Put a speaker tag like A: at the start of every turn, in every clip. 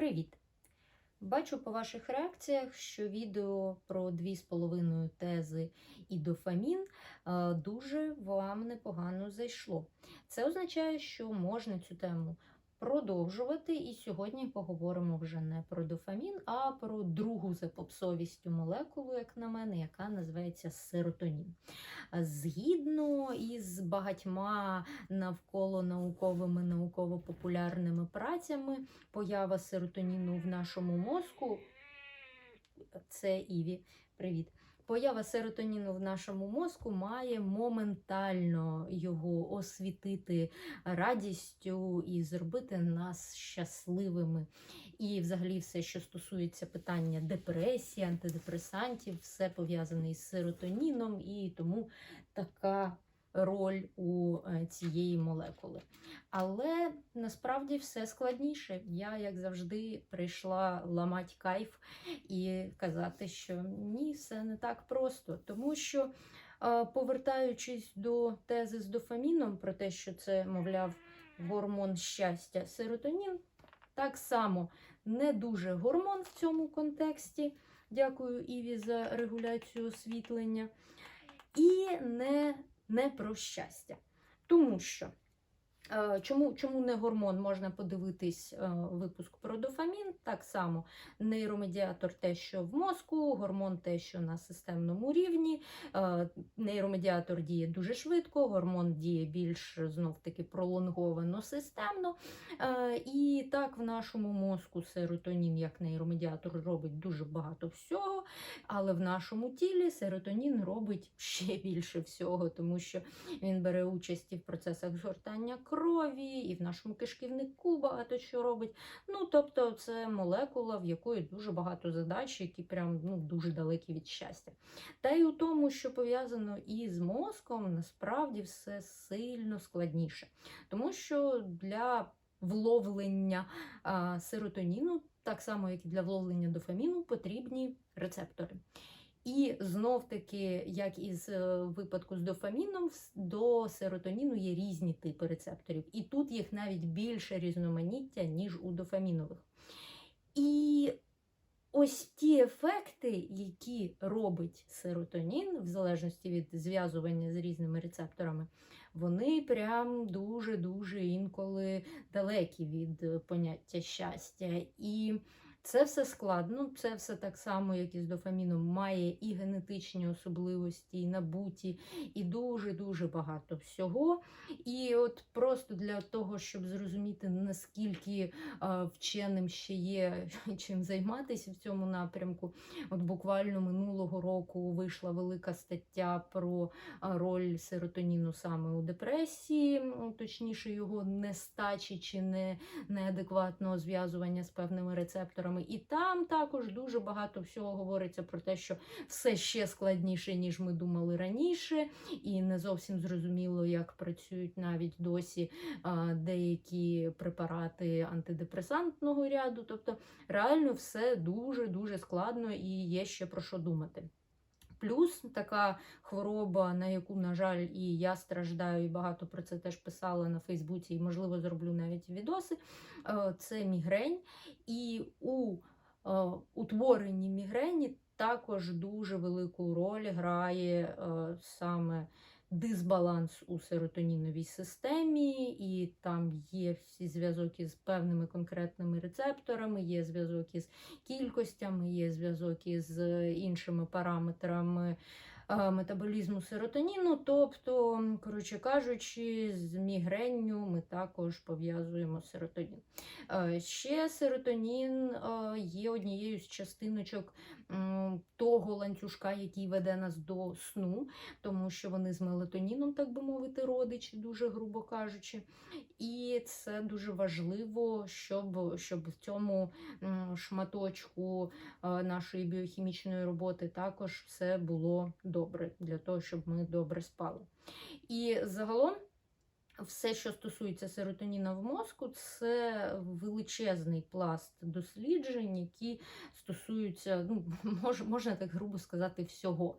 A: Привіт! Бачу по ваших реакціях, що відео про 2,5 тези і дофамін е, дуже вам непогано зайшло. Це означає, що можна цю тему продовжувати. І сьогодні поговоримо вже не про дофамін, а про другу за попсовістю молекулу, як на мене, яка називається серотонін. Згідно із багатьма навколо науковими науково-популярними працями, поява серотоніну в нашому мозку. Це Іві, привіт. Поява серотоніну в нашому мозку має моментально його освітити радістю і зробити нас щасливими. І, взагалі, все, що стосується питання депресії, антидепресантів, все пов'язане із серотоніном, і тому така роль у е, цієї молекули. Але насправді все складніше. Я, як завжди, прийшла ламати кайф і казати, що ні, все не так просто. Тому що, е, повертаючись до тези з дофаміном, про те, що це, мовляв, гормон щастя, серотонін, так само не дуже гормон в цьому контексті. Дякую Іві за регуляцію освітлення. І не не про щастя. Тому що, чому чому не гормон можна подивитись е, випуск про дофамін? Так само нейромедіатор те, що в мозку, гормон те, що на системному рівні. Е, нейромедіатор діє дуже швидко, гормон діє більш знов-таки пролонговано системно. І так в нашому мозку серотонін, як нейромедіатор, робить дуже багато всього, але в нашому тілі серотонін робить ще більше всього, тому що він бере участь і в процесах згортання крові, і в нашому кишківнику багато що робить. Ну, тобто, це молекула, в якої дуже багато задач, які прям ну, дуже далекі від щастя. Та й у тому, що пов'язано із мозком, насправді все сильно складніше. Тому що для вловлення а, серотоніну, так само, як і для вловлення дофаміну, потрібні рецептори. І знов-таки, як і з випадку з дофаміном, до серотоніну є різні типи рецепторів. І тут їх навіть більше різноманіття, ніж у дофамінових. І ось ті ефекти, які робить серотонін, в залежності від зв'язування з різними рецепторами, вони прям дуже-дуже інколи далекі від поняття щастя. І це все складно, це все так само, як і з дофаміном, має і генетичні особливості, і набуті, і дуже-дуже багато всього. І от просто для того, щоб зрозуміти, наскільки вченим ще є чим займатися в цьому напрямку, от буквально минулого року вийшла велика стаття про роль серотоніну саме у депресії, точніше, його нестачі чи не, неадекватного зв'язування з певними рецепторами. І там також дуже багато всього говориться про те, що все ще складніше, ніж ми думали раніше, і не зовсім зрозуміло, як працюють навіть досі деякі препарати антидепресантного ряду. Тобто реально все дуже-дуже складно і є ще про що думати. Плюс така хвороба, на яку, на жаль, і я страждаю, і багато про це теж писала на Фейсбуці, і, можливо, зроблю навіть відоси. Це мігрень. І у утворенні мігрені також дуже велику роль грає саме дисбаланс у серотоніновій системі, і там є всі зв'язок із певними конкретними рецепторами, є зв'язок із кількостями, є зв'язок із іншими параметрами. Метаболізму серотоніну, тобто, коротше кажучи, з мігренню ми також пов'язуємо серотонін. Ще серотонін є однією з частиночок того ланцюжка, який веде нас до сну, тому що вони з мелатоніном, так би мовити, родичі, дуже грубо кажучи. І це дуже важливо, щоб щоб в цьому шматочку нашої біохімічної роботи також все було добре, для того, щоб ми добре спали. І загалом все, що стосується серотоніна в мозку, це величезний пласт досліджень, які стосуються, ну, мож, можна так грубо сказати, всього.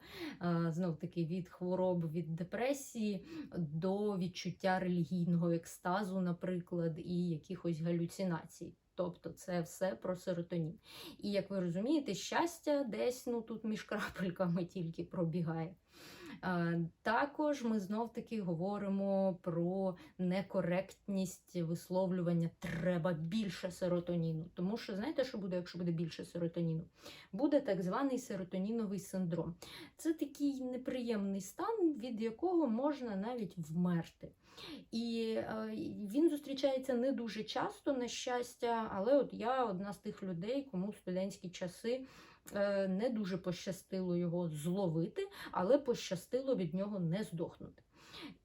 A: Знов таки від хвороб, від депресії до відчуття релігійного екстазу, наприклад, і якихось галюцинацій. Тобто це все про серотонін. І як ви розумієте, щастя десь ну тут між крапельками тільки пробігає. Е, Також ми знов таки говоримо про некоректність висловлювання треба більше серотоніну. Тому що знаєте, що буде, якщо буде більше серотоніну? Буде так званий серотоніновий синдром. Це такий неприємний стан, від якого можна навіть вмерти. І е, він зустрічається не дуже часто, на щастя, але от я одна з тих людей, кому в студентські часи е, не дуже пощастило його зловити, але пощастило від нього не здохнути.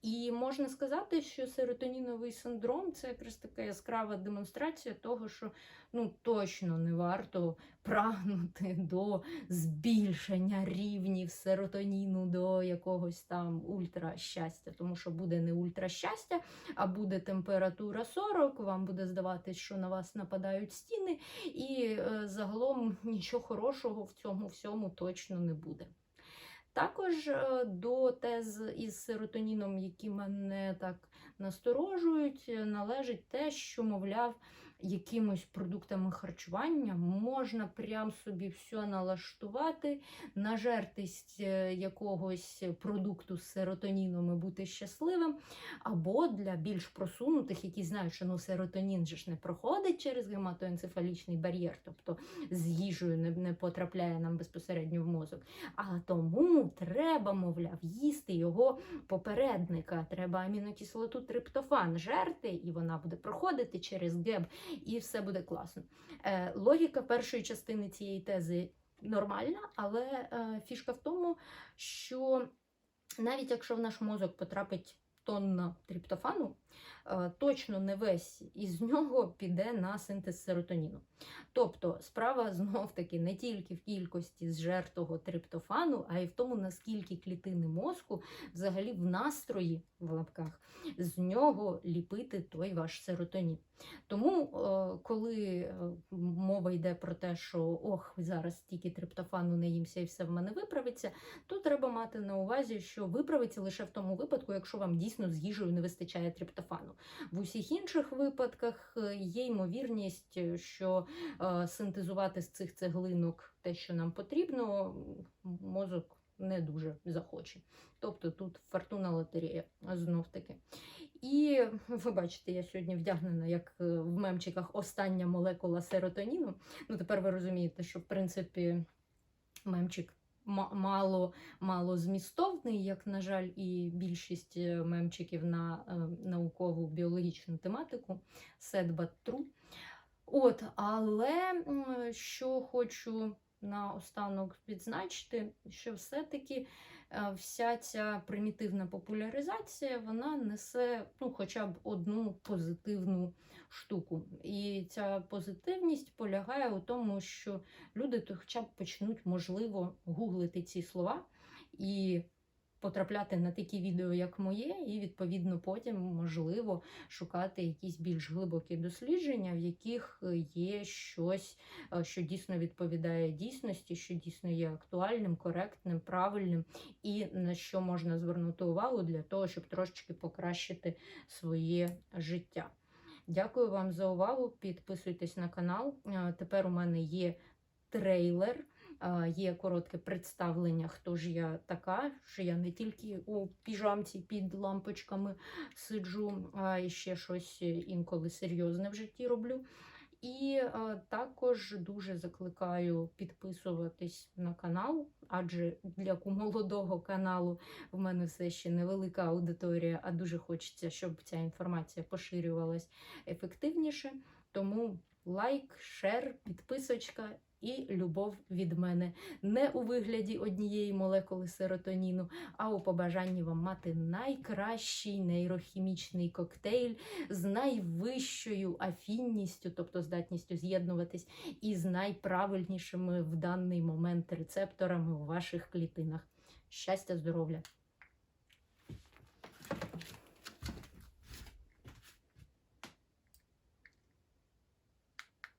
A: І можна сказати, що серотоніновий синдром це якраз така яскрава демонстрація того, що ну точно не варто прагнути до збільшення рівнів серотоніну до якогось там ультращастя, тому що буде не ультращастя, а буде температура 40, вам буде здаватись, що на вас нападають стіни, і е, загалом нічого хорошого в цьому всьому точно не буде. Також е, до тез із серотоніном, які мене так насторожують, е, належить те, що, мовляв, якимось продуктами харчування можна прям собі все налаштувати, нажертись е, якогось продукту з серотоніном і бути щасливим. Або для більш просунутих, які знають, що ну, серотонін же ж не проходить через гематоенцефалічний бар'єр, тобто з їжею не, не потрапляє нам безпосередньо в мозок. А тому треба, мовляв, їсти його попередника. Треба амінокислоту триптофан жерти, і вона буде проходити через ГЕБ, і все буде класно. Е, логіка першої частини цієї тези нормальна, але е, фішка в тому, що навіть якщо в наш мозок потрапить тонна триптофану, точно не весь із нього піде на синтез серотоніну. Тобто справа знов таки не тільки в кількості зжертого триптофану, а й в тому, наскільки клітини мозку взагалі в настрої в лапках з нього ліпити той ваш серотонін. Тому, е, коли е, мова йде про те, що ох, зараз тільки триптофану не їмся і все в мене виправиться, то треба мати на увазі, що виправиться лише в тому випадку, якщо вам дійсно з їжею не вистачає триптофану. В усіх інших випадках е, є ймовірність, що е, синтезувати з цих цеглинок те, що нам потрібно, мозок не дуже захоче. Тобто тут фортуна лотерея знов таки. І ви бачите, я сьогодні вдягнена, як е, в мемчиках, остання молекула серотоніну. Ну, тепер ви розумієте, що в принципі мемчик мало, мало змістовний, як, на жаль, і більшість е, мемчиків на е, наукову біологічну тематику. Sad but true. От, але що хочу наостанок відзначити, що все-таки вся ця примітивна популяризація вона несе ну, хоча б одну позитивну штуку. І ця позитивність полягає у тому, що люди то хоча б почнуть, можливо, гуглити ці слова і потрапляти на такі відео, як моє, і відповідно потім можливо шукати якісь більш глибокі дослідження, в яких є щось, е, що дійсно відповідає дійсності, що дійсно є актуальним, коректним, правильним, і на що можна звернути увагу для того, щоб трошечки покращити своє життя. Дякую вам за увагу. Підписуйтесь на канал. Е, Тепер у мене є трейлер. Є коротке представлення, хто ж я така, що я не тільки у піжамці під лампочками сиджу, а і ще щось інколи серйозне в житті роблю. І також дуже закликаю підписуватись на канал, адже для молодого каналу в мене все ще невелика аудиторія, а дуже хочеться, щоб ця інформація поширювалась ефективніше. Тому лайк, шер, підписочка і любов від мене не у вигляді однієї молекули серотоніну, а у побажанні вам мати найкращий нейрохімічний коктейль з найвищою афінністю, тобто здатністю з'єднуватись, і з найправильнішими в даний момент рецепторами у ваших клітинах. Щастя, здоров'я!